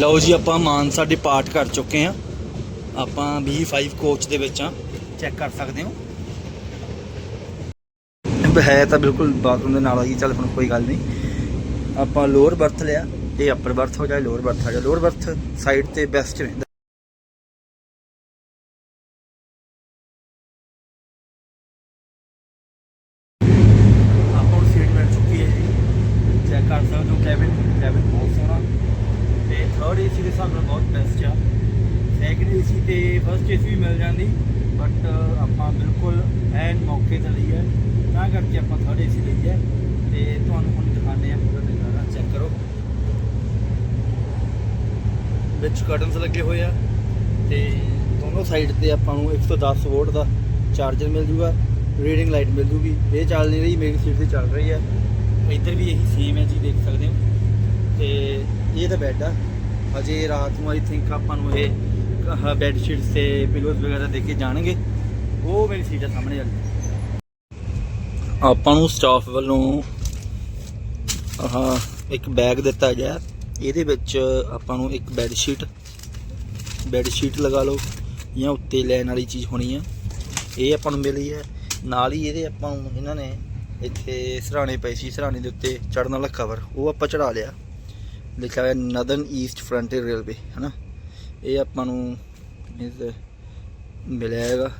ਲਓ ਜੀ, ਆਪਾਂ ਮਾਨਸਾ ਪਾਠ ਕਰ ਚੁੱਕੇ ਆ ਆਪਾਂ B5 ਕੋਚ ਦੇ ਵਿੱਚ ਆ ਚੈੱਕ ਕਰ ਸਕਦੇ ਹੋ। ਹੈ ਤਾਂ ਬਿਲਕੁਲ ਬਾਥਰੂਮ ਦੇ ਨਾਲ ਹੀ ਚੱਲ ਹੁਣ ਕੋਈ ਗੱਲ ਨਹੀਂ। ਆਪਾਂ ਲੋਅਰ ਬਰਥ ਲਿਆ। ਇਹ ਅਪਰ ਬਰਥ ਹੋ ਜਾਏ ਲੋਅਰ ਬਰਥ ਆ ਜਾਏ। ਲੋਅਰ ਬਰਥ ਸਾਈਡ ਤੇ ਬੈਸਟ ਰਹਿੰਦਾ ਆਪਾਂ ਨੂੰ ਸੀਟ ਮਿਲ ਚੁੱਕੀ ਹੈ ਜੀ ਚੈੱਕ ਕਰ ਸਕਦੇ ਹੋ ਕੈਬਿਨ ਕੈਬਿਨ ਬਹੁਤ ਸੋਹਣਾ ਤੇ ਥਰਡ ਏਸੀ ਦੇ ਹਿਸਾਬ ਨਾਲ ਬਹੁਤ ਬੈਸਟ ਆ। ਸੈਕੰਡ ਏਸੀ ਤੇ ਫਸਟ ਏਸੀ ਵੀ ਮਿਲ ਜਾਂਦੀ ਬਟ ਆਪਾਂ ਬਿਲਕੁਲ ਐਨ ਮੌਕੇ ਤੇ ਲਈ ਹੈ ਤਾਂ ਕਰਕੇ ਆਪਾਂ ਥਰਡ ਏਸੀ ਲਈ ਹੈ ਤੇ ਤੁਹਾਨੂੰ ਹੁਣ ਦਿਖਾਣੇ ਆ ਪੂਰਾ ਨਜ਼ਾਰਾ ਚੈੱਕ ਕਰੋ। ਵਿੱਚ ਕਰਟਨਸ ਲੱਗੇ ਹੋਏ ਆ ਤੇ ਦੋਨੋਂ ਸਾਈਡ ਤੇ ਆਪਾਂ ਨੂੰ 110 ਵੋਲਟ ਦਾ ਚਾਰਜਰ ਮਿਲ ਜੂਗਾ ਰੀਡਿੰਗ ਲਾਈਟ ਮਿਲ ਜੂਗੀ। ਇਹ ਚੱਲ ਨਹੀਂ ਰਹੀ, ਮੇਰੀ ਸੀਟ ਤੇ ਚੱਲ ਰਹੀ ਹੈ। ਇੱਧਰ ਵੀ ਇਹੀ ਸੇਮ ਹੈ ਜੀ, ਦੇਖ ਸਕਦੇ ਹੋ। ਤੇ ਇਹ ਤਾਂ ਬੈੱਡ ਆ। ਅਜੇ ਰਾਤ ਨੂੰ ਆਈ ਥਿੰਕ ਆਪਾਂ ਨੂੰ ਇਹ ਬੈੱਡ ਸ਼ੀਟਸ ਤੇ ਪਿਲੋਜ਼ ਵਗੈਰਾ ਦੇ ਕੇ ਜਾਣਗੇ। ਉਹ ਮੇਰੀ ਸੀਟ ਆ ਸਾਹਮਣੇ ਵਾਲੀ। ਆਪਾਂ ਨੂੰ ਸਟਾਫ ਵੱਲੋਂ, ਆਹ, ਇੱਕ ਬੈਗ ਦਿੱਤਾ ਗਿਆ। ਇਹਦੇ ਵਿੱਚ ਆਪਾਂ ਨੂੰ ਇੱਕ ਬੈੱਡ ਸ਼ੀਟ ਬੈੱਡ ਸ਼ੀਟ ਲਗਾ ਲਓ, ਜਾਂ ਉੱਤੇ ਲੈਣ ਵਾਲੀ ਚੀਜ਼ ਹੋਣੀ ਆ। ਇਹ ਆਪਾਂ ਨੂੰ ਮਿਲੀ ਹੈ। ਨਾਲ ਹੀ ਇਹਦੇ ਆਪਾਂ ਨੂੰ ਇਹਨਾਂ ਨੇ ਇੱਥੇ ਸਰਾਣੇ ਪਏ ਸੀ, ਸਰਾਣੇ ਦੇ ਉੱਤੇ ਚੜਨ ਵਾਲਾ ਕਵਰ ਉਹ ਆਪਾਂ ਚੜਾ ਲਿਆ। ਲਿਖਿਆ ਹੋਇਆ ਨਦਰਨ ਈਸਟ ਫਰੰਟੀਅਰ ਰੇਲਵੇ ਹਨਾ? ਇਹ ਆਪਾਂ ਨੂੰ ਇਸ ਮਿਲਿਆ ਹੈਗਾ,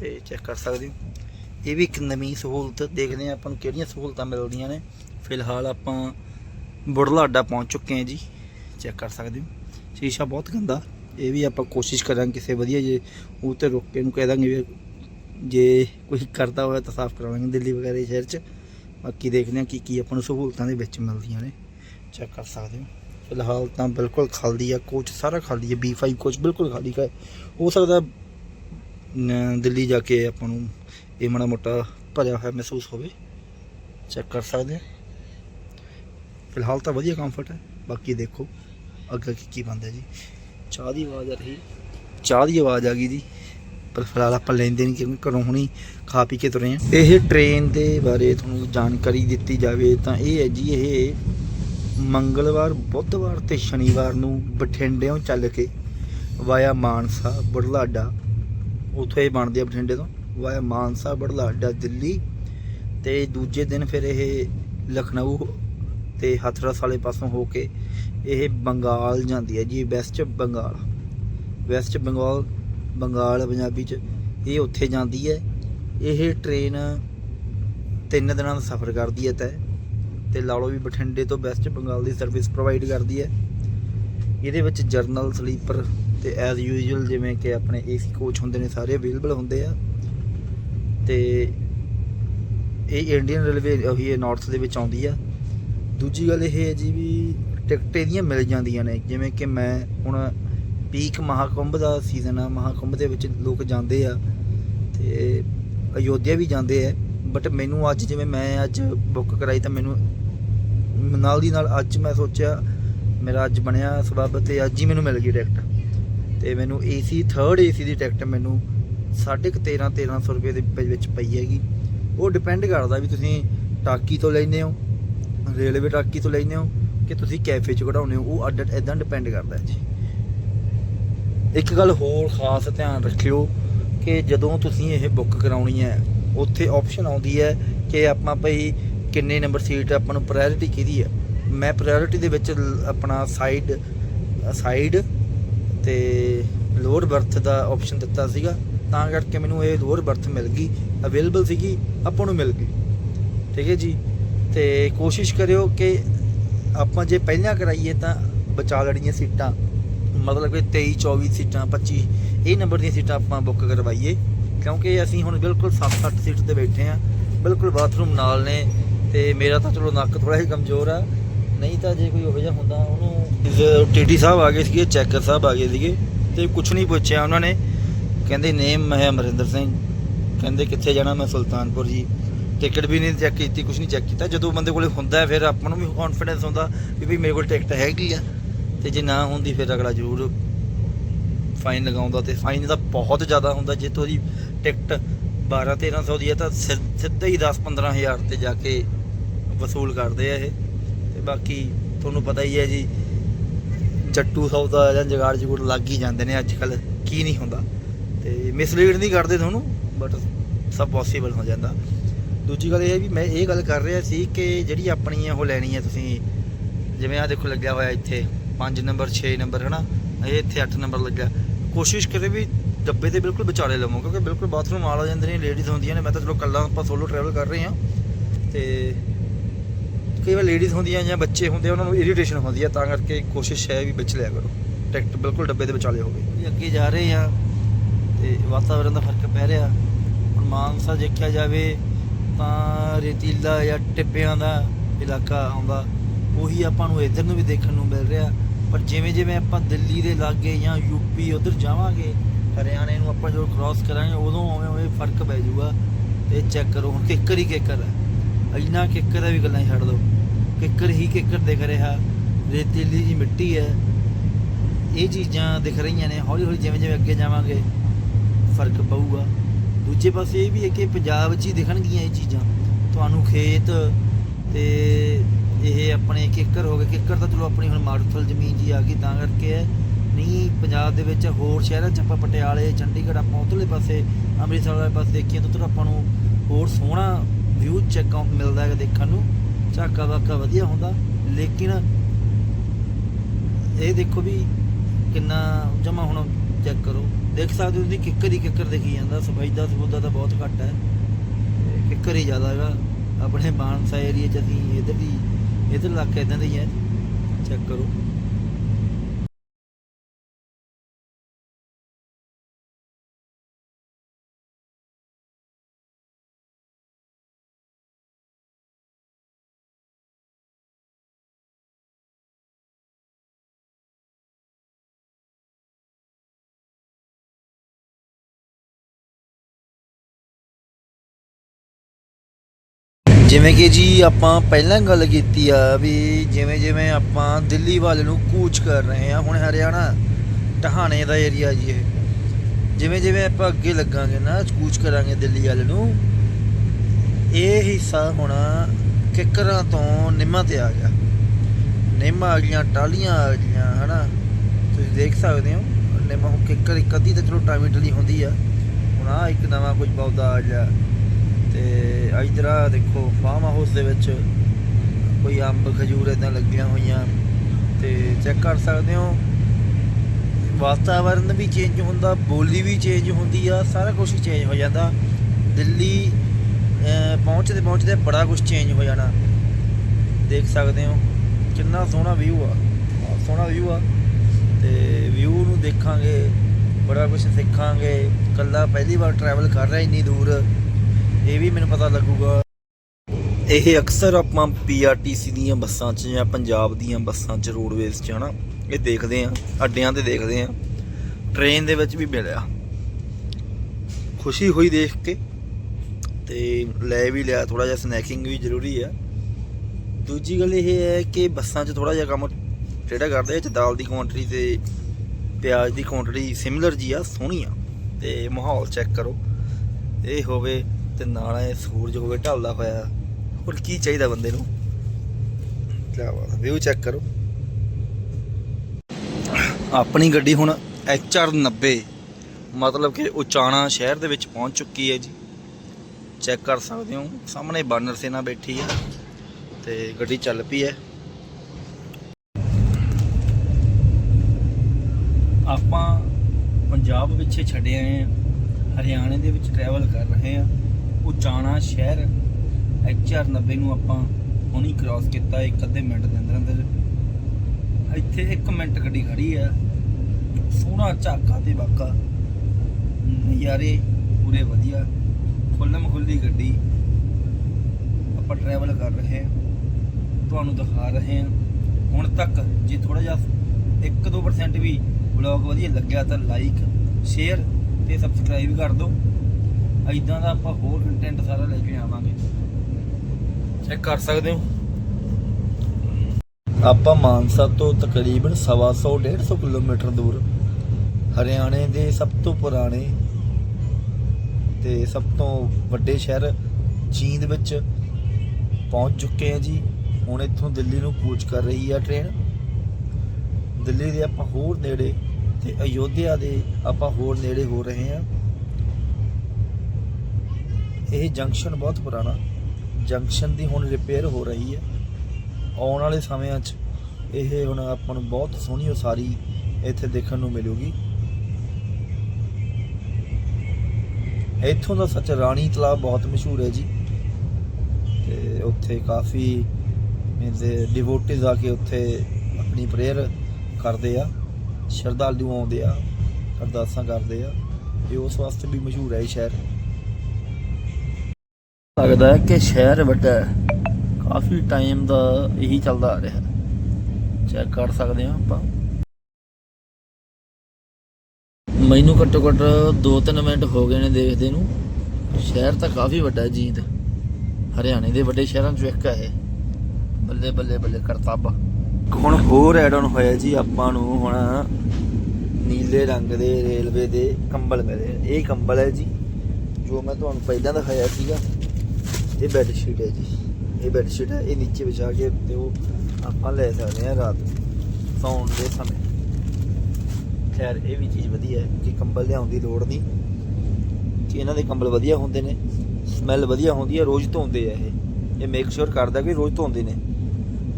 ਤੇ ਚੈੱਕ ਕਰ ਸਕਦੇ ਹੋ। ਇਹ ਵੀ ਇੱਕ ਨਵੀਂ ਸਹੂਲਤ ਦੇਖਦੇ ਹਾਂ ਆਪਾਂ ਨੂੰ ਕਿਹੜੀਆਂ ਸਹੂਲਤਾਂ ਮਿਲਦੀਆਂ ਨੇ। ਫਿਲਹਾਲ ਆਪਾਂ ਬੁੜਲਾਡਾ ਪਹੁੰਚ ਚੁੱਕੇ ਹਾਂ ਜੀ। ਚੈੱਕ ਕਰ ਸਕਦੇ ਹੋ। ਸ਼ੀਸ਼ਾ ਬਹੁਤ ਗੰਦਾ। ਇਹ ਵੀ ਆਪਾਂ ਕੋਸ਼ਿਸ਼ ਕਰਾਂਗੇ ਕਿਸੇ ਵਧੀਆ ਜੇ ਉਹ ਤੇ ਰੁਕ ਕੇ ਨੂੰ ਕਹਿ ਦਾਂਗੇ ਵੀ ਜੇ ਕੋਈ ਕਰਦਾ ਹੋਇਆ ਤਾਂ ਸਾਫ਼ ਕਰਾਵਾਂਗੇ ਦਿੱਲੀ ਵਗੈਰਾ ਸ਼ਹਿਰ 'ਚ। ਬਾਕੀ ਦੇਖਦੇ ਹਾਂ ਕੀ ਕੀ ਆਪਾਂ ਨੂੰ ਸਹੂਲਤਾਂ ਦੇ ਵਿੱਚ ਮਿਲਦੀਆਂ ਨੇ। ਚੈੱਕ ਕਰ ਸਕਦੇ ਹੋ। ਫਿਲਹਾਲ ਤਾਂ ਬਿਲਕੁਲ ਖਾਲੀ ਆ ਕੋਚ ਸਾਰਾ ਖਾਲੀ ਹੈ B5 ਕੋਚ ਬਿਲਕੁਲ ਖਾਲੀ ਹੈ ਹੋ ਸਕਦਾ ਦਿੱਲੀ ਜਾ ਕੇ ਆਪਾਂ ਨੂੰ ਇਹ ਮਾੜਾ ਮੋਟਾ ਭਰਿਆ ਹੋਇਆ ਮਹਿਸੂਸ ਹੋਵੇ। ਚੈੱਕ ਕਰ ਸਕਦੇ ਹਾਂ ਫਿਲਹਾਲ ਤਾਂ ਵਧੀਆ ਕੰਫਰਟ ਹੈ ਬਾਕੀ ਦੇਖੋ ਅੱਗੇ ਕੀ ਕੀ ਬੰਦਾ ਜੀ। ਚਾਹ ਦੀ ਆਵਾਜ਼ ਆ ਰਹੀ, ਚਾਹ ਦੀ ਆਵਾਜ਼ ਆ ਗਈ ਜੀ, ਪਰ ਫਿਲਹਾਲ ਆਪਾਂ ਲੈਂਦੇ ਨਹੀਂ ਕਿਉਂਕਿ ਘਰੋਂ ਹੁਣੀ ਖਾ ਪੀ ਕੇ ਤੁਰੇ ਆ। ਇਹ ਟ੍ਰੇਨ ਦੇ ਬਾਰੇ ਤੁਹਾਨੂੰ ਜਾਣਕਾਰੀ ਦਿੱਤੀ ਜਾਵੇ ਤਾਂ ਇਹ ਹੈ ਜੀ, ਇਹ ਮੰਗਲਵਾਰ, ਬੁੱਧਵਾਰ ਤੇ ਸ਼ਨੀਵਾਰ ਨੂੰ ਬਠਿੰਡਿਓਂ ਚੱਲ ਕੇ ਵਾਇਆ ਮਾਨਸਾ ਬੜਲਾਡਾ। ਉੱਥੇ ਇਹ ਬਣਦੀ ਆ ਬਠਿੰਡੇ ਤੋਂ। ਵਾਇਆ ਮਾਨਸਾ, ਬੜਲਾਡਾ, ਦਿੱਲੀ ਤੇ ਦੂਜੇ ਦਿਨ ਫਿਰ ਇਹ ਲਖਨਊ ਤੇ ਹਥਰਸ ਵਾਲੇ ਪਾਸੋਂ ਹੋ ਕੇ ਇਹ ਬੰਗਾਲ ਜਾਂਦੀ ਹੈ ਜੀ, ਵੈਸਟ ਬੰਗਾਲ। ਵੈਸਟ ਬੰਗਾਲ ਬੰਗਾਲ ਪੰਜਾਬੀ ਚ ਇਹ ਉੱਥੇ ਜਾਂਦੀ ਹੈ। ਇਹ ਟ੍ਰੇਨ ਤਿੰਨ ਦਿਨਾਂ ਦਾ ਸਫ਼ਰ ਕਰਦੀ ਹੈ ਤੈ ਤੇ ਲਾ ਲਓ ਵੀ ਬਠਿੰਡੇ ਤੋਂ ਵੈਸਟ ਬੰਗਾਲ ਦੀ ਸਰਵਿਸ ਪ੍ਰੋਵਾਈਡ ਕਰਦੀ ਹੈ। ਇਹਦੇ ਵਿੱਚ ਜਰਨਲ, ਸਲੀਪਰ ਤੇ ਐਜ਼ ਯੂਜੂਅਲ ਜਿਵੇਂ ਕਿ ਆਪਣੇ ਏਸੀ ਕੋਚ ਹੁੰਦੇ ਨੇ ਸਾਰੇ ਅਵੇਲੇਬਲ ਹੁੰਦੇ ਆ। ਤੇ ਇਹ ਇੰਡੀਅਨ ਰੇਲਵੇ ਉਹੀ ਹੈ ਨਾਰਥ ਦੇ ਵਿੱਚ ਆਉਂਦੀ ਆ। ਦੂਜੀ ਗੱਲ ਇਹ ਹੈ ਜੀ ਵੀ ਟਿਕਟ ਇਹਦੀਆਂ ਮਿਲ ਜਾਂਦੀਆਂ ਨੇ, ਜਿਵੇਂ ਕਿ ਮੈਂ ਹੁਣ ਪੀਕ ਮਹਾਕੁੰਭ ਦਾ ਸੀਜ਼ਨ ਆ, ਮਹਾਕੁੰਭ ਦੇ ਵਿੱਚ ਲੋਕ ਜਾਂਦੇ ਆ ਤੇ ਅਯੋਧਿਆ ਵੀ ਜਾਂਦੇ ਆ। ਬਟ ਮੈਨੂੰ ਅੱਜ ਜਿਵੇਂ ਮੈਂ ਅੱਜ ਬੁੱਕ ਕਰਾਈ ਤਾਂ ਮੈਨੂੰ ਨਾਲ ਦੀ ਨਾਲ ਅੱਜ ਮੈਂ ਸੋਚਿਆ, ਮੇਰਾ ਅੱਜ ਬਣਿਆ ਸਬੱਬ ਤੇ ਅੱਜ ਹੀ ਮੈਨੂੰ ਮਿਲ ਗਈ ਟਿਕਟ। ਤੇ ਮੈਨੂੰ ਏਸੀ ਥਰਡ ਏਸੀ ਦੀ ਟਿਕਟ ਮੈਨੂੰ 13.5 1300 ਰੁਪਏ ਦੇ ਵਿੱਚ- ਪਈ ਹੈਗੀ। ਉਹ ਡਿਪੈਂਡ ਕਰਦਾ ਵੀ ਤੁਸੀਂ ਟਾਕੀ ਤੋਂ ਲੈਨੇ ਹੋ, ਰੇਲਵੇ ਟਾਕੀ ਤੋਂ ਲੈਨੇ ਹੋ ਕਿ ਤੁਸੀਂ ਕੈਫੇ ਚ ਕਢਾਉਨੇ ਹੋ, ਉਹ ਅੱਡ ਇਦਾਂ ਡਿਪੈਂਡ ਕਰਦਾ ਜੀ। ਇੱਕ ਗੱਲ ਹੋਰ ਖਾਸ ਧਿਆਨ ਰੱਖਿਓ ਕਿ ਜਦੋਂ ਤੁਸੀਂ ਇਹ ਬੁੱਕ ਕਰਾਉਣੀ ਹੈ, ਉੱਥੇ ਆਪਸ਼ਨ ਆਉਂਦੀ ਹੈ ਕਿ ਆਪਾਂ ਭਈ ਕਿੰਨੇ ਨੰਬਰ ਸੀਟ ਆਪਾਂ ਨੂੰ ਪ੍ਰਾਇੋਰਟੀ ਕਿਹਦੀ ਆ? ਮੈਂ ਪ੍ਰਾਇੋਰਟੀ ਦੇ ਵਿੱਚ ਆਪਣਾ ਸਾਈਡ ਸਾਈਡ ਤੇ ਲੋਅਰ ਬਰਥ ਦਾ ਆਪਸ਼ਨ ਦਿੱਤਾ ਸੀਗਾ। ਤਾਂ ਕਰਕੇ ਮੈਨੂੰ ਇਹ ਲੋਅਰ ਬਰਥ ਮਿਲ ਗਈ ਅਵੇਲੇਬਲ ਸੀਗੀ, ਆਪਾਂ ਨੂੰ ਮਿਲ ਗਈ। ਠੀਕ ਹੈ ਜੀ? ਤੇ ਕੋਸ਼ਿਸ਼ ਕਰਿਓ ਕਿ ਆਪਾਂ ਜੇ ਪਹਿਲਾਂ ਕਰਾਈਏ ਤਾਂ ਬਚਾ ਲੜੀਆਂ ਸੀਟਾਂ। ਮਤਲਬ ਕਿ 23 24 ਸੀਟਾਂ 25 ਇਹ ਨੰਬਰ ਦੀਆਂ ਸੀਟਾਂ ਆਪਾਂ ਬੁੱਕ ਕਰਵਾਈਏ। ਕਿਉਂਕਿ ਅਸੀਂ ਹੁਣ ਬਿਲਕੁਲ 7-8 ਸੀਟ ਤੇ ਬੈਠੇ ਆ ਬਿਲਕੁਲ ਬਾਥਰੂਮ ਨਾਲ ਨੇ। ਤੇ ਮੇਰਾ ਤਾਂ ਚਲੋ ਨੱਕ ਥੋੜਾ ਹੀ ਕਮਜ਼ੋਰ ਆ। ਨਹੀਂ ਤਾਂ ਜੇ ਕੋਈ ਉਹੋ ਜਿਹਾ ਹੁੰਦਾ, ਉਹਨੂੰ ਟੀਟੀ ਸਾਹਿਬ ਆ ਗਏ ਸੀਗੇ, ਚੈਕਰ ਸਾਹਿਬ ਆ ਗਏ ਸੀਗੇ ਤੇ ਕੁਝ ਨਹੀਂ ਪੁੱਛਿਆ ਉਹਨਾਂ ਨੇ। ਕਹਿੰਦੇ, ਨੇਮ ਮੈਂ ਅਮਰਿੰਦਰ ਸਿੰਘ। ਕਹਿੰਦੇ, ਕਿੱਥੇ ਜਾਣਾ? ਮੈਂ ਸੁਲਤਾਨਪੁਰ ਜੀ। ਟਿਕਟ ਵੀ ਨਹੀਂ ਚੈੱਕ ਕੀਤੀ ਕੁਝ ਨਹੀਂ ਚੈੱਕ ਕੀਤਾ। ਜਦੋਂ ਬੰਦੇ ਕੋਲੇ ਹੁੰਦਾ ਫਿਰ ਆਪਾਂ ਨੂੰ ਵੀ ਕੌਨਫੀਡੈਂਸ ਹੁੰਦਾ ਵੀ ਵੀ ਮੇਰੇ ਕੋਲ ਟਿਕਟ ਹੈਗੀ ਆ। ਤੇ ਜੇ ਨਾ ਹੁੰਦੀ, ਫਿਰ ਅਗਲਾ ਜ਼ਰੂਰ ਫਾਈਨ ਲਗਾਉਂਦਾ ਤੇ ਫਾਈਨ ਤਾਂ ਬਹੁਤ ਜ਼ਿਆਦਾ ਹੁੰਦਾ। ਜੇ ਤੁਹਾਡੀ ਟਿਕਟ 12 1300 ਦੀ ਹੈ, ਤਾਂ ਸਿ- ਸਿੱਧਾ ਹੀ 10 15000 ਤੇ ਜਾ ਕੇ ਵਸੂਲ ਕਰਦੇ ਆ ਇਹ। ਤੇ ਬਾਕੀ ਤੁਹਾਨੂੰ ਪਤਾ ਹੀ ਹੈ ਜੀ, ਜੱਟੂ ਸੌਦਾ ਜਾਂ ਜਗਾੜ ਜਗੂੜ ਲੱਗ ਹੀ ਜਾਂਦੇ ਨੇ ਅੱਜ ਕੱਲ ਕੀ ਨਹੀਂ ਹੁੰਦਾ। ਤੇ ਮਿਸਲੀਡ ਨਹੀਂ ਕਰਦੇ ਤੁਹਾਨੂੰ ਬਟ ਸਭ ਪੋਸੀਬਲ ਹੋ ਜਾਂਦਾ। ਦੂਜੀ ਗੱਲ ਇਹ ਹੈ ਵੀ ਮੈਂ ਇਹ ਗੱਲ ਕਰ ਰਿਹਾ ਸੀ ਕਿ ਜਿਹੜੀ ਆਪਣੀ ਉਹ ਲੈਣੀ ਹੈ ਤੁਸੀਂ, ਜਿਵੇਂ ਆ ਦੇਖੋ ਲੱਗਿਆ ਹੋਇਆ ਇੱਥੇ 5 ਨੰਬਰ 6 ਨੰਬਰ, ਹਨਾ? ਇਹ ਇੱਥੇ 8 ਨੰਬਰ ਲੱਗਿਆ। ਕੋਸ਼ਿਸ਼ ਕਰੇ ਵੀ ਡੱਬੇ ਦੇ ਬਿਲਕੁਲ ਵਿਚਾਲੇ ਲਵੋ, ਕਿਉਂਕਿ ਬਿਲਕੁਲ ਬਾਥਰੂਮ ਆਲ ਆ ਜਾਂਦੇ ਨੇ ਲੇਡੀਜ਼ ਹੁੰਦੀਆਂ ਨੇ, ਮੈਂ ਤਾਂ ਚਲੋ ਕੱਲਾ ਆਪਾਂ ਸੋਲੋ ਟਰੈਵਲ ਕਰ ਰਹੇ ਹਾਂ। ਤੇ ਕਈ ਵਾਰ ਲੇਡੀਜ਼ ਹੁੰਦੀਆਂ ਜਾਂ ਬੱਚੇ ਹੁੰਦੇ ਆ, ਉਹਨਾਂ ਨੂੰ ਇਰੀਟੇਸ਼ਨ ਹੁੰਦੀ ਹੈ ਤਾਂ ਕਰਕੇ ਕੋਸ਼ਿਸ਼ ਹੈ ਵੀ ਵਿੱਚ ਲਿਆ ਕਰੋ। ਟਿਕਟ ਬਿਲਕੁਲ ਡੱਬੇ ਦੇ ਵਿਚਾਲੇ ਹੋਵੇ ਅੱਗੇ ਜਾ ਰਹੇ ਆ ਤੇ ਵਾਤਾਵਰਨ ਦਾ ਫ਼ਰਕ ਪੈ ਰਿਹਾ। ਹੁਣ ਮਾਨਸਾ ਦੇਖਿਆ ਜਾਵੇ ਤਾਂ ਰੇਤੀਲਾ ਜਾਂ ਟਿੱਬਿਆਂ ਦਾ ਇਲਾਕਾ ਆਉਂਦਾ ਉਹੀ ਆਪਾਂ ਨੂੰ ਇੱਧਰ ਨੂੰ ਵੀ ਦੇਖਣ ਨੂੰ ਮਿਲ ਰਿਹਾ। ਪਰ ਜਿਵੇਂ ਜਿਵੇਂ ਆਪਾਂ ਦਿੱਲੀ ਦੇ ਲਾਗੇ ਜਾਂ ਯੂਪੀ ਉਧਰ ਜਾਵਾਂਗੇ ਹਰਿਆਣੇ ਨੂੰ ਆਪਾਂ ਜਦੋਂ ਕ੍ਰਾਸ ਕਰਾਂਗੇ ਉਦੋਂ ਉਵੇਂ ਉਵੇਂ ਫ਼ਰਕ ਪੈ ਜਾਊਗਾ। ਤੇ ਚੈੱਕ ਕਰੋ ਹੁਣ ਕਿੱਕਰ ਹੀ ਕਿੱਕਰ ਹੈ ਇੰਨਾ ਕਿੱਕਰ ਦਾ ਵੀ ਗੱਲਾਂ ਹੀ ਛੱਡ ਦਿਓ ਕਿੱਕਰ ਹੀ ਕਿੱਕਰ ਦਿਖ ਰਿਹਾ। ਰੇਤੀਲੀ ਜੀ ਮਿੱਟੀ ਹੈ। ਇਹ ਚੀਜ਼ਾਂ ਦਿਖ ਰਹੀਆਂ ਨੇ। ਹੌਲੀ ਹੌਲੀ ਜਿਵੇਂ ਜਿਵੇਂ ਅੱਗੇ ਜਾਵਾਂਗੇ, ਫ਼ਰਕ ਪਊਗਾ। ਦੂਜੇ ਪਾਸੇ ਇਹ ਵੀ ਹੈ ਕਿ ਪੰਜਾਬ 'ਚ ਹੀ ਦਿਖਣਗੀਆਂ ਇਹ ਚੀਜ਼ਾਂ। ਤੁਹਾਨੂੰ ਖੇਤ ਤੇ ਇਹ ਆਪਣੇ ਕਿੱਕਰ ਹੋ ਗਏ। ਕਿੱਕਰ ਤਾਂ ਚਲੋ ਆਪਣੀ ਹੁਣ ਮਾਰੂਥਲ ਜ਼ਮੀਨ ਜੀ ਆ ਗਈ, ਤਾਂ ਕਰਕੇ ਹੈ। ਨਹੀਂ, ਪੰਜਾਬ ਦੇ ਵਿੱਚ ਹੋਰ ਸ਼ਹਿਰਾਂ 'ਚ ਆਪਾਂ ਪਟਿਆਲੇ, ਚੰਡੀਗੜ੍ਹ ਆਪਾਂ ਉਧਰਲੇ ਪਾਸੇ, ਅੰਮ੍ਰਿਤਸਰ ਵਾਲੇ ਪਾਸੇ ਦੇਖੀਏ ਤਾਂ ਉੱਧਰ ਆਪਾਂ ਨੂੰ ਹੋਰ ਸੋਹਣਾ ਵਿਊ ਚੈੱਕ ਆਊਟ ਮਿਲਦਾ ਹੈ ਦੇਖਣ ਨੂੰ। ਝਾਕਾ ਵਾਕਾ ਵਧੀਆ ਹੁੰਦਾ। ਲੇਕਿਨ ਇਹ ਦੇਖੋ ਵੀ ਕਿੰਨਾ ਜਮਾ ਹੁਣ ਚੈੱਕ ਕਰੋ। ਦੇਖ ਸਕਦੇ ਹੋ ਤੁਸੀਂ ਕਿੱਕਰ ਹੀ ਕਿੱਕਰ ਦਿਖੀ ਜਾਂਦਾ। ਸਫ਼ਾਈ ਦਾ ਸਫੂਦਾ ਤਾਂ ਬਹੁਤ ਘੱਟ ਹੈ। ਕਿੱਕਰ ਹੀ ਜ਼ਿਆਦਾ ਹੈਗਾ। ਆਪਣੇ ਮਾਨਸਾ ਏਰੀਆ ਚ ਅਸੀਂ ਇਧਰ ਦੀ ਇਧਰ ਇਲਾਕਾ ਇਦਾਂ ਦਾ ਹੀ ਹੈ। ਚੈੱਕ ਕਰੋ। ਜਿਵੇਂ ਕਿ ਜੀ ਆਪਾਂ ਪਹਿਲਾਂ ਗੱਲ ਕੀਤੀ ਆ ਵੀ ਜਿਵੇਂ ਜਿਵੇਂ ਆਪਾਂ ਦਿੱਲੀ ਵੱਲ ਨੂੰ ਕੂਚ ਕਰ ਰਹੇ ਆ, ਹੁਣ ਹਰਿਆਣਾ ਟਹਾਣੇ ਦਾ ਏਰੀਆ ਜੀ ਇਹ। ਜਿਵੇਂ ਜਿਵੇਂ ਆਪਾਂ ਅੱਗੇ ਲੱਗਾਂਗੇ ਨਾ, ਕੂਚ ਕਰਾਂਗੇ ਦਿੱਲੀ ਵੱਲ ਨੂੰ, ਇਹ ਹਿੱਸਾ ਹੁਣ ਕਿੱਕਰਾਂ ਤੋਂ ਨਿੰਮਾਂ ਤੇ ਆ ਗਿਆ। ਨਿੰਮਾਂ ਆ ਗਈਆਂ ਟਾਲੀਆਂ ਆ ਗਈਆਂ, ਹਨਾ? ਤੁਸੀਂ ਦੇਖ ਸਕਦੇ ਹੋ, ਨਿੰਮਾ ਹੁਣ ਕਿੱਕਰ ਇੱਕ ਅੱਧੀ ਤਾਂ ਚਲੋ ਟਾਈਮੀ ਟਲੀ ਹੁੰਦੀ ਆ। ਹੁਣ ਆ ਇੱਕ ਨਵਾਂ ਕੁਝ ਪੌਦਾ ਆ ਗਿਆ। ਤੇ ਇਧਰ ਆ ਦੇਖੋ ਫਾਰਮ ਹਾਊਸ ਦੇ ਵਿੱਚ ਕੋਈ ਅੰਬ, ਖਜੂਰ ਇਦਾਂ ਲੱਗੀਆਂ ਹੋਈਆਂ। ਤੇ ਚੈੱਕ ਕਰ ਸਕਦੇ ਹੋ, ਵਾਤਾਵਰਨ ਵੀ ਚੇਂਜ ਹੁੰਦਾ, ਬੋਲੀ ਵੀ ਚੇਂਜ ਹੁੰਦੀ ਆ, ਸਾਰਾ ਕੁਝ ਚੇਂਜ ਹੋ ਜਾਂਦਾ। ਦਿੱਲੀ ਪਹੁੰਚਦੇ ਪਹੁੰਚਦੇ ਬੜਾ ਕੁਝ ਚੇਂਜ ਹੋ ਜਾਣਾ। ਦੇਖ ਸਕਦੇ ਹੋ, ਕਿੰਨਾ ਸੋਹਣਾ ਵਿਊ ਆ। ਸੋਹਣਾ ਵਿਊ ਆ। ਤੇ ਵਿਊ ਨੂੰ ਦੇਖਾਂਗੇ, ਬੜਾ ਕੁਝ ਸਿੱਖਾਂਗੇ। ਕੱਲਾ ਪਹਿਲੀ ਵਾਰ ਟਰੈਵਲ ਕਰ ਰਿਹਾ ਇੰਨੀ ਦੂਰ। ਇਹ ਵੀ ਮੈਨੂੰ ਪਤਾ ਲੱਗੂਗਾ। ਇਹ ਅਕਸਰ ਆਪਾਂ ਪੀਆਰਟੀਸੀ ਦੀਆਂ ਬੱਸਾਂ 'ਚ ਜਾਂ ਪੰਜਾਬ ਦੀਆਂ ਬੱਸਾਂ 'ਚ ਰੋਡਵੇਜ਼ 'ਚ, ਹਨਾ, ਇਹ ਦੇਖਦੇ ਆ ਅੱਡਿਆਂ ਤੇ ਦੇਖਦੇ ਆ ਟ੍ਰੇਨ ਦੇ ਵਿੱਚ ਵੀ ਮਿਲਿਆ। ਖੁਸ਼ੀ ਹੋਈ ਦੇਖ ਕੇ ਤੇ ਲੈ ਵੀ ਲਿਆ ਥੋੜਾ ਜਿਹਾ ਸਨੈਕਿੰਗ ਵੀ ਜ਼ਰੂਰੀ ਆ। ਦੂਜੀ ਗੱਲ ਇਹ ਹੈ ਕਿ ਬੱਸਾਂ 'ਚ ਥੋੜਾ ਜਿਹਾ ਕੰਮ ਜਿਹੜਾ ਕਰਦੇ ਇਹ 'ਚ ਦਾਲ ਦੀ ਕੁਆਂਟੀਟੀ ਤੇ ਪਿਆਜ਼ ਦੀ ਕੁਆਂਟੀਟੀ ਸਿਮਿਲਰ ਜੀ ਆ, ਸੋਹਣੀ ਆ। ਤੇ ਮਾਹੌਲ ਚੈੱਕ ਕਰੋ। ਇਹ ਹੋਵੇ ਤੇ ਨਾਲ ਇਹ ਸੂਰਜ ਹੋਵੇ ਢਲਦਾ ਹੋਇਆ। ਹੋਰ ਕੀ ਚਾਹੀਦਾ ਬੰਦੇ ਨੂੰ? ਕੀ ਬਾਤ ਵਿਊ ਚੈੱਕ ਕਰੋ। ਆਪਣੀ ਗੱਡੀ ਹੁਣ HR90 ਮਤਲਬ ਕਿ ਉਚਾਣਾ ਸ਼ਹਿਰ ਦੇ ਵਿੱਚ ਪਹੁੰਚ ਚੁੱਕੀ ਹੈ ਜੀ। ਚੈੱਕ ਕਰ ਸਕਦੇ ਹੋ ਸਾਹਮਣੇ ਬਾਨਰ ਸੇਨਾ ਬੈਠੀ ਹੈ ਤੇ ਗੱਡੀ ਚੱਲ ਪਈ ਹੈ। ਆਪਾਂ ਪੰਜਾਬ ਵਿੱਚ ਹੀ ਛੱਡੇ ਆਏ ਹਾਂ ਹਰਿਆਣੇ ਦੇ ਵਿੱਚ ਟਰੈਵਲ ਕਰ ਰਹੇ ਹਾਂ ਉਚਾਣਾ ਸ਼ਹਿਰ HR90 ਨੂੰ ਆਪਾਂ ਹੁਣੀ ਕ੍ਰਾਸ ਕੀਤਾ ਇੱਕ ਅੱਧੇ ਮਿੰਟ ਦੇ ਅੰਦਰ ਅੰਦਰ। ਇੱਥੇ 1 ਮਿੰਟ ਗੱਡੀ ਖੜੀ ਆ। ਸੋਹਣਾ ਝਾਕਾ ਤੇ ਵਾਕਾ। ਨਜ਼ਾਰੇ ਪੂਰੇ ਵਧੀਆ। ਖੁੱਲਮ ਖੁੱਲੀ ਗੱਡੀ। ਆਪਾਂ ਟਰੈਵਲ ਕਰ ਰਹੇ ਹਾਂ। ਤੁਹਾਨੂੰ ਦਿਖਾ ਰਹੇ ਹਾਂ। ਹੁਣ ਤੱਕ ਜੇ ਥੋੜਾ ਜਿਹਾ 1-2% ਵੀ ਵਲੌਗ ਵਧੀਆ ਲੱਗਿਆ ਤਾਂ ਲਾਈਕ ਸ਼ੇਅਰ ਤੇ ਸਬਸਕ੍ਰਾਈਬ ਕਰ ਦਿਓ। ਐਦਾਂ ਦਾ ਆਪਾਂ ਹੋਰ ਕੰਟੈਂਟ ਸਾਰਾ ਲੈ ਕੇ ਆਵਾਂਗੇ। ਚੈੱਕ ਕਰ ਸਕਦੇ ਹੋ। ਆਪਾਂ ਮਾਨਸਾ ਤੋਂ ਤਕਰੀਬਨ 125 150 ਕਿਲੋਮੀਟਰ ਦੂਰ। ਹਰਿਆਣੇ ਦੇ ਸਭ ਤੋਂ ਪੁਰਾਣੇ ਤੇ ਸਭ ਤੋਂ ਵੱਡੇ ਸ਼ਹਿਰ ਜੀਂਦ ਵਿੱਚ ਪਹੁੰਚ ਚੁੱਕੇ ਹਾਂ ਜੀ। ਹੁਣ ਇੱਥੋਂ ਦਿੱਲੀ ਨੂੰ ਕੂਚ ਕਰ ਰਹੀ ਆ ਟ੍ਰੇਨ ਦਿੱਲੀ ਦੇ ਆਪਾਂ ਹੋਰ ਨੇੜੇ ਤੇ ਅਯੋਧਿਆ ਦੇ ਆਪਾਂ ਹੋਰ ਨੇੜੇ ਹੋ ਰਹੇ ਹਾਂ। ਇਹ ਜੰਕਸ਼ਨ ਬਹੁਤ ਪੁਰਾਣਾ। ਜੰਕਸ਼ਨ ਦੀ ਹੁਣ ਰਿਪੇਅਰ ਹੋ ਰਹੀ ਹੈ। ਆਉਣ ਵਾਲੇ ਸਮਿਆਂ 'ਚ ਇਹ ਹੁਣ ਆਪਾਂ ਨੂੰ ਬਹੁਤ ਸੋਹਣੀ ਉਸਾਰੀ ਇੱਥੇ ਦੇਖਣ ਨੂੰ ਮਿਲੂਗੀ। ਇੱਥੋਂ ਦਾ ਸੱਚ ਰਾਣੀ ਤਲਾਬ ਬਹੁਤ ਮਸ਼ਹੂਰ ਹੈ ਜੀ। ਤੇ ਉੱਥੇ ਕਾਫੀ ਮੀਨਸ ਡਿਵੋਟਿਸ ਆ ਕੇ ਉੱਥੇ ਆਪਣੀ ਪ੍ਰੇਅਰ ਕਰਦੇ ਆ, ਸ਼ਰਧਾਲੂ ਆਉਂਦੇ ਆ, ਅਰਦਾਸਾਂ ਕਰਦੇ ਆ। ਇਹ ਉਸ ਵਾਸਤੇ ਵੀ ਮਸ਼ਹੂਰ ਹੈ ਇਹ ਸ਼ਹਿਰ। ਲੱਗਦਾ ਹੈ ਕਿ ਸ਼ਹਿਰ ਵੱਡਾ ਹੈ ਕਾਫੀ ਟਾਈਮ ਦਾ ਇਹੀ ਚੱਲਦਾ ਆ ਰਿਹਾ ਚੈੱਕ ਕਰ ਸਕਦੇ ਹਾਂ ਆਪਾਂ। ਮੈਨੂੰ ਘੱਟੋ ਘੱਟ 2-3 ਮਿੰਟ ਹੋ ਗਏ ਨੇ ਦੇਖਦੇ ਨੂੰ। ਸ਼ਹਿਰ ਤਾਂ ਕਾਫੀ ਵੱਡਾ ਹੈ ਜੀਂਦ। ਹਰਿਆਣੇ ਦੇ ਵੱਡੇ ਸ਼ਹਿਰਾਂ ਚੋਂ ਇੱਕ ਹੈ ਇਹ। ਬੱਲੇ ਬੱਲੇ ਬੱਲੇ ਕਰਤਾਬਾ। ਹੁਣ ਹੋਰ ਐਡ ਆਨ ਹੋਇਆ ਜੀ ਆਪਾਂ ਨੂੰ ਹੁਣ ਨੀਲੇ ਰੰਗ ਦੇ ਰੇਲਵੇ ਦੇ ਕੰਬਲ ਮਿਲੇ ਇਹ ਕੰਬਲ ਹੈ ਜੀ, ਜੋ ਮੈਂ ਤੁਹਾਨੂੰ ਪਹਿਲਾਂ ਦਿਖਾਇਆ ਸੀਗਾ। ਇਹ ਬੈੱਡ ਸ਼ੀਟ ਹੈ ਜੀ। ਇਹ ਬੈੱਡ ਸ਼ੀਟ ਹੈ, ਇਹ ਨੀਚੇ ਵਿਛਾ ਕੇ ਤੇ ਉਹ ਆਪਾਂ ਲੈ ਸਕਦੇ ਹਾਂ ਰਾਤ ਨੂੰ, ਸੌਣ ਦੇ ਸਮੇਂ। ਖੈਰ, ਇਹ ਵੀ ਚੀਜ਼ ਵਧੀਆ ਹੈ ਕਿ ਕੰਬਲ ਲਿਆਉਣ ਦੀ ਲੋੜ ਨਹੀਂ। ਕਿ ਇਹਨਾਂ ਦੇ ਕੰਬਲ ਵਧੀਆ ਹੁੰਦੇ ਨੇ ਸਮੈਲ ਵਧੀਆ ਹੁੰਦੀ ਹੈ, ਰੋਜ਼ ਧੋਂਦੇ ਆ ਇਹ। ਇਹ ਮੇਕ ਸ਼ੋਰ ਕਰਦਾ ਕਿ ਰੋਜ਼ ਧੋਂਦੇ ਨੇ।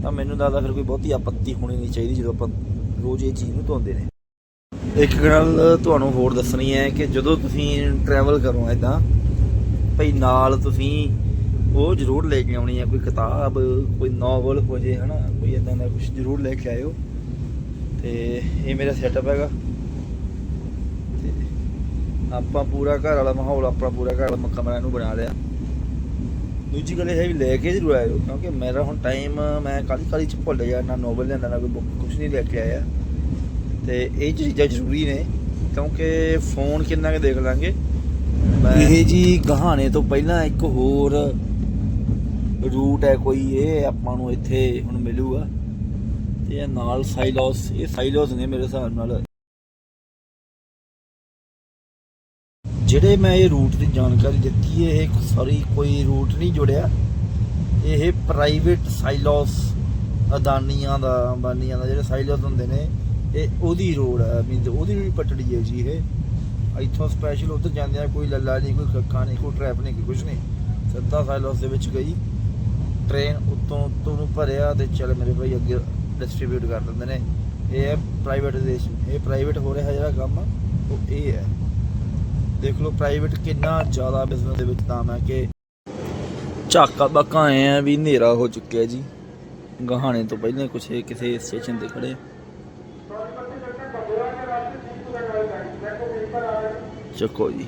ਤਾਂ ਮੈਨੂੰ ਲੱਗਦਾ ਫਿਰ ਕੋਈ ਬਹੁਤੀ ਆਪੱਤੀ ਹੋਣੀ ਨਹੀਂ ਚਾਹੀਦੀ ਜਦੋਂ ਆਪਾਂ ਰੋਜ਼ ਇਹ ਚੀਜ਼ ਨੂੰ ਧੋਂਦੇ ਨੇ। ਇੱਕ ਗੱਲ ਤੁਹਾਨੂੰ ਹੋਰ ਦੱਸਣੀ ਹੈ ਕਿ ਜਦੋਂ ਤੁਸੀਂ ਟਰੈਵਲ ਕਰੋ ਐਦਾਂ ਭਈ ਨਾਲ ਤੁਸੀਂ ਉਹ ਜ਼ਰੂਰ ਲੈ ਕੇ ਆਉਣੀ ਹੈ ਕੋਈ ਕਿਤਾਬ, ਕੋਈ ਨੋਵਲ ਹੋ ਜੇ, ਹਨਾ, ਕੋਈ ਇਦਾਂ ਦਾ ਕੁਝ ਜ਼ਰੂਰ ਲੈ ਕੇ ਆਇਓ। ਤੇ ਇਹ ਮੇਰਾ ਸੈਟਅਪ ਹੈਗਾ। ਤੇ ਆਪਾਂ ਪੂਰਾ ਘਰ ਵਾਲਾ ਮਾਹੌਲ, ਆਪਣਾ ਪੂਰਾ ਘਰ ਵਾਲਾ ਕਮਰਾ ਇਹਨੂੰ ਬਣਾ ਲਿਆ। ਦੂਜੀ ਗੱਲ ਇਹ ਹੈ ਵੀ ਲੈ ਕੇ ਜ਼ਰੂਰ ਆਇਓ, ਕਿਉਂਕਿ ਮੇਰਾ ਹੁਣ ਟਾਈਮ ਮੈਂ ਕਾਲੀ ਕਾਲੀ ਚ ਭੁੱਲ ਗਿਆ, ਨਾ ਨੋਵਲ ਲਿਆਂਦਾ, ਨਾ ਕੋਈ ਬੁੱਕ ਕੁਝ ਨਹੀਂ ਲੈ ਕੇ ਆਇਆ। ਤੇ ਇਹ ਚੀਜ਼ਾਂ ਜ਼ਰੂਰੀ ਨੇ, ਕਿਉਂਕਿ ਫੋਨ ਕਿੰਨਾ ਕੁ ਦੇਖ ਲਾਂਗੇ। ਇਹ ਜੀ ਗਹਾਣੇ ਤੋਂ ਪਹਿਲਾਂ ਇੱਕ ਹੋਰ ਰੂਟ ਹੈ ਕੋਈ, ਇਹ ਆਪਾਂ ਨੂੰ ਇੱਥੇ ਹੁਣ ਮਿਲੂਗਾ। ਤੇ ਇਹ ਨਾਲ ਸਾਈਲੋਸ ਇਹ ਸਾਈਲੋਸ ਨੇ ਮੇਰੇ ਹਿਸਾਬ ਨਾਲ। ਜਿਹੜੇ ਮੈਂ ਇਹ ਰੂਟ ਦੀ ਜਾਣਕਾਰੀ ਦਿੱਤੀ ਇਹ ਸਾਰੀ ਕੋਈ ਰੂਟ ਨਹੀਂ ਜੁੜਿਆ। ਇਹ ਪ੍ਰਾਈਵੇਟ ਸਾਈਲੋਸ ਅਦਾਨੀਆਂ ਦਾ, ਅੰਬਾਨੀਆਂ ਦਾ ਜਿਹੜੇ ਸਾਈਲੋਸ ਹੁੰਦੇ ਨੇ, ਇਹ ਉਹਦੀ ਰੋਡ ਹੈ ਮੀਨਸ ਉਹਦੀ ਵੀ ਪਟੜੀ ਹੈ ਜੀ ਇਹ। ਇੱਥੋਂ ਸਪੈਸ਼ਲ ਉੱਧਰ ਜਾਂਦੇ ਆ, ਕੋਈ ਲੱਲਾ ਨਹੀਂ, ਕੋਈ ਕੱਕਾ ਨਹੀਂ, ਕੋਈ ਟ੍ਰੈਪ ਨਹੀਂ, ਕੋਈ ਕੁਝ ਨਹੀਂ। ਸਿੱਧਾ ਸਾਈਲੋਸ ਦੇ ਵਿੱਚ ਗਈ। ਟ੍ਰੇਨ ਉੱਤੋਂ ਉੱਤੋਂ ਭਰਿਆ ਤੇ ਚੱਲ ਮੇਰੇ ਭਾਈ ਅੱਗੇ ਡਿਸਟ੍ਰੀਬਿਊਟ ਕਰ ਦਿੰਦੇ ਨੇ। ਇਹ ਹੈ ਪ੍ਰਾਈਵੇਟਾਈਜ਼ੇਸ਼ਨ ਇਹ ਪ੍ਰਾਈਵੇਟ ਹੋ ਰਿਹਾ ਜਿਹੜਾ ਕੰਮ, ਉਹ ਇਹ ਹੈ। ਦੇਖ ਲਓ ਪ੍ਰਾਈਵੇਟ ਕਿੰਨਾ ਜ਼ਿਆਦਾ ਬਿਜ਼ਨਸ ਦੇ ਵਿੱਚ ਨਾਮ ਹੈ ਕਿ ਝਾਕਾ ਬਾਕਾ ਆਏ ਆ ਵੀ ਹਨੇਰਾ ਹੋ ਚੁੱਕਿਆ ਜੀ। ਗਹਾਣੇ ਤੋਂ ਪਹਿਲਾਂ ਕੁਛ ਕਿਸੇ ਸਟੇਸ਼ਨ ਤੇ ਖੜੇ ਚੱਕੋ ਜੀ।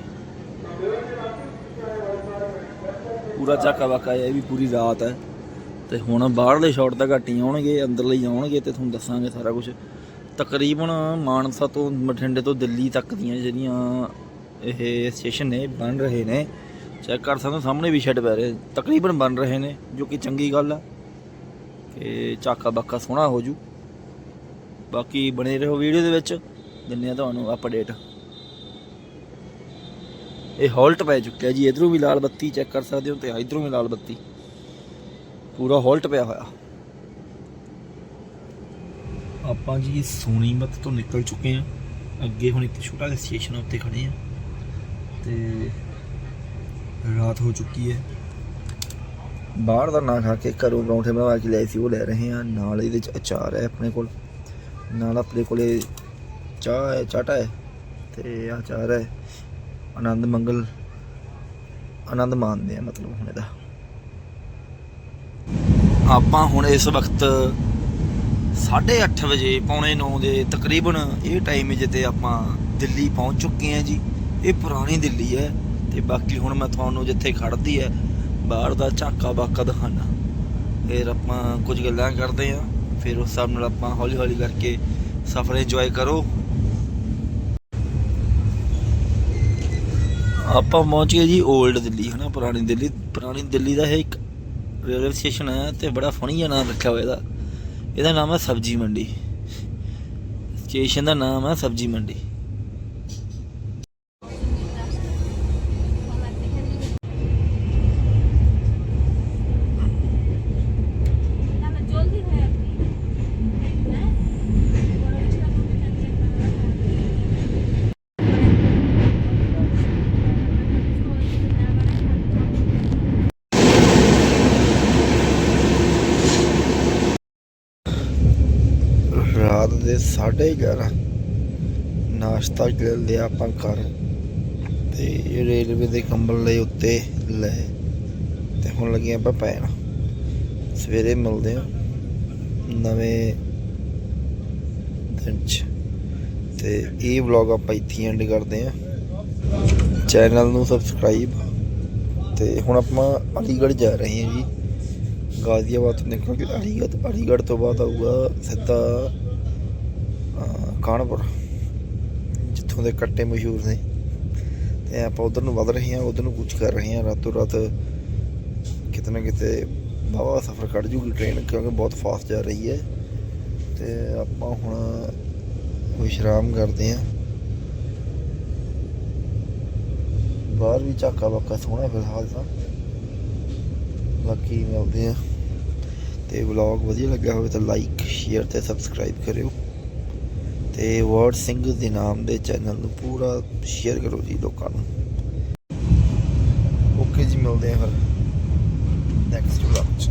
ਪੂਰਾ ਝਾਕਾ ਬਾਕਾ ਇਹ ਵੀ ਪੂਰੀ ਰਾਤ ਹੈ। ਤੇ ਹੁਣ ਬਾਹਰਲੇ ਸ਼ਾਟ ਤਾਂ ਘੱਟ ਹੀ ਆਉਣਗੇ, ਅੰਦਰਲੇ ਹੀ ਆਉਣਗੇ ਤੇ ਤੁਹਾਨੂੰ ਦੱਸਾਂਗੇ ਸਾਰਾ ਕੁਝ ਤਕਰੀਬਨ ਮਾਨਸਾ ਤੋਂ ਬਠਿੰਡੇ ਤੋਂ ਦਿੱਲੀ ਤੱਕ ਦੀਆਂ ਜਿਹੜੀਆਂ ਇਹ ਸਟੇਸ਼ਨ ਨੇ, ਬਣ ਰਹੇ ਨੇ ਚੈੱਕ ਕਰ ਸਕਦੇ ਹੋ, ਸਾਹਮਣੇ ਵੀ ਸ਼ੈੱਡ ਪੈ ਰਹੇ, ਤਕਰੀਬਨ ਬਣ ਰਹੇ ਨੇ, ਜੋ ਕਿ ਚੰਗੀ ਗੱਲ ਆ। ਕਿ ਝਾਕਾ ਬਾਕਾ ਸੋਹਣਾ ਹੋ ਜੂ। ਬਾਕੀ ਬਣੇ ਰਹੋ ਵੀਡੀਓ ਦੇ ਵਿੱਚ ਦਿੰਨੇ ਆ ਤੁਹਾਨੂੰ ਅਪਡੇਟ ਇਹ ਹਾਲਟ ਪੈ ਚੁੱਕਿਆ ਜੀ, ਇਧਰੋਂ ਵੀ ਲਾਲ ਬੱਤੀ ਚੈੱਕ ਕਰ ਸਕਦੇ ਹੋ ਤੇ ਇਧਰੋਂ ਵੀ ਲਾਲ ਬੱਤੀ। ਪੂਰਾ ਹਾਲਟ ਪਿਆ ਹੋਇਆ। ਆਪਾਂ ਜੀ ਸੋਨੀਮਤ ਤੋਂ ਨਿਕਲ ਚੁੱਕੇ ਹਾਂ। ਅੱਗੇ ਹੁਣ ਇੱਕ ਛੋਟਾ ਜਿਹਾ ਸਟੇਸ਼ਨ ਉੱਤੇ ਖੜੇ ਆ ਤੇ ਰਾਤ ਹੋ ਚੁੱਕੀ ਹੈ। ਬਾਹਰ ਦਾ ਨਾ ਖਾ ਕੇ ਘਰੋਂ ਪਰੌਂਠੇ ਬਣਾ ਕੇ ਲਿਆਏ ਸੀ, ਉਹ ਲੈ ਰਹੇ ਆ ਨਾਲ ਇਹਦੇ ਚ ਅਚਾਰ ਹੈ ਆਪਣੇ ਕੋਲ। ਨਾਲ ਆਪਣੇ ਕੋਲੇ ਚਾਹ ਹੈ, ਚਾਟਾ ਹੈ। ਤੇ ਅਚਾਰ ਹੈ। ਆਨੰਦ ਮੰਗਲ, ਆਨੰਦ ਮਾਣਦੇ ਆ ਮਤਲਬ ਹੁਣ ਇਹਦਾ। ਆਪਾਂ ਹੁਣ ਇਸ ਵਕਤ 8:30 ਵਜੇ, ਪੌਣੇ 9 ਦੇ ਤਕਰੀਬਨ ਇਹ ਟਾਈਮ ਜਿੱਤੇ ਆਪਾਂ ਦਿੱਲੀ ਪਹੁੰਚ ਚੁੱਕੇ ਹਾਂ ਜੀ। ਇਹ ਪੁਰਾਣੀ ਦਿੱਲੀ ਹੈ ਤੇ ਬਾਕੀ ਹੁਣ ਮੈਂ ਤੁਹਾਨੂੰ ਜਿੱਥੇ ਖੜਦੀ ਹੈ, ਬਾਹਰ ਦਾ ਝਾਕਾ ਬਾਕਾ ਦਿਖਾਣਾ ਫਿਰ ਆਪਾਂ ਕੁਝ ਗੱਲਾਂ ਕਰਦੇ ਹਾਂ, ਫਿਰ ਉਸ ਹਿਸਾਬ ਨਾਲ ਆਪਾਂ ਹੌਲੀ ਹੌਲੀ ਕਰਕੇ ਸਫ਼ਰ ਇੰਜੋਏ ਕਰੋ। ਆਪਾਂ ਪਹੁੰਚ ਗਏ ਜੀ 올ਡ ਦਿੱਲੀ, ਹਨਾ, ਪੁਰਾਣੀ ਦਿੱਲੀ। ਪੁਰਾਣੀ ਦਿੱਲੀ ਦਾ ਇਹ ਇੱਕ ਰੇਲਵੇ ਸਟੇਸ਼ਨ ਹੈ ਤੇ ਬੜਾ ਫਨੀ ਜਿਹਾ ਨਾਮ ਰੱਖਿਆ ਹੋਇਆ ਇਹਦਾ। ਇਹਦਾ ਨਾਮ ਹੈ ਸਬਜੀ ਮੰਡੀ। ਸਟੇਸ਼ਨ ਦਾ ਨਾਮ ਹੈ ਸਬਜੀ ਮੰਡੀ। 11:30 ਨਾਸ਼ਤਾ ਕਰ ਲਿਆ ਆਪਾਂ ਘਰ। ਤੇ ਰੇਲਵੇ ਦੇ ਕੰਬਲ ਲਈ ਉੱਤੇ ਲੈ। ਤੇ ਹੁਣ ਲੱਗੇ ਆਪਾਂ ਪੈਣ ਸਵੇਰੇ ਮਿਲਦੇ ਹਾਂ ਨਵੇਂ ਦਿਨ ਚ। ਤੇ ਇਹ ਵਲੌਗ ਆਪਾਂ ਇੱਥੇ ਐਂਡ ਕਰਦੇ ਹਾਂ। ਚੈਨਲ ਨੂੰ ਸਬਸਕ੍ਰਾਈਬ ਤੇ ਹੁਣ ਆਪਾਂ ਅਲੀਗੜ੍ਹ ਜਾ ਰਹੇ ਹਾਂ ਜੀ। ਗਾਜ਼ੀਆਬਾਦ ਤੋਂ ਨਿਕਲ ਕੇ ਅਲੀਗੜ੍ਹ। ਅਲੀਗੜ੍ਹ ਤੋਂ ਬਾਅਦ ਆਊਗਾ ਸਿੱਧਾ ਕਾਨਪੁਰ, ਜਿੱਥੋਂ ਦੇ ਕੱਟੇ ਮਸ਼ਹੂਰ ਨੇ। ਤੇ ਆਪਾਂ ਉਧਰ ਨੂੰ ਵਧ ਰਹੇ ਹਾਂ, ਉਧਰ ਨੂੰ ਕੁਝ ਕਰ ਰਹੇ ਹਾਂ। ਰਾਤੋਂ ਰਾਤ ਕਿਤੇ ਨਾ ਕਿਤੇ ਬਾਵਾ ਸਫ਼ਰ ਕੱਢ ਜੂਗੀ ਟ੍ਰੇਨ ਕਿਉਂਕਿ ਬਹੁਤ ਫਾਸਟ ਜਾ ਰਹੀ ਹੈ। ਤੇ ਆਪਾਂ ਹੁਣ ਵਿਸ਼ਰਾਮ ਕਰਦੇ ਹਾਂ। ਬਾਹਰ ਵੀ ਝਾਕਾ ਬੱਕਾ ਸੋਹਣਾ ਫਿਲਹਾਲ ਤਾਂ। ਬਾਕੀ ਮਿਲਦੇ ਆ ਤੇ ਵਲੌਗ ਵਧੀਆ ਲੱਗਿਆ ਹੋਵੇ ਤਾਂ ਲਾਈਕ ਸ਼ੇਅਰ ਤੇ ਸਬਸਕ੍ਰਾਈਬ ਕਰਿਓ। ਤੇ ਵਰਡ ਸਿੰਘ ਦੇ ਨਾਮ ਦੇ ਚੈਨਲ ਨੂੰ ਪੂਰਾ ਸ਼ੇਅਰ ਕਰੋ ਜੀ ਲੋਕਾਂ ਨੂੰ। ਓਕੇ ਜੀ, ਮਿਲਦੇ ਹਾਂ ਫਿਰ ਨੈਕਸਟ ਵਲੌਗ 'ਚ।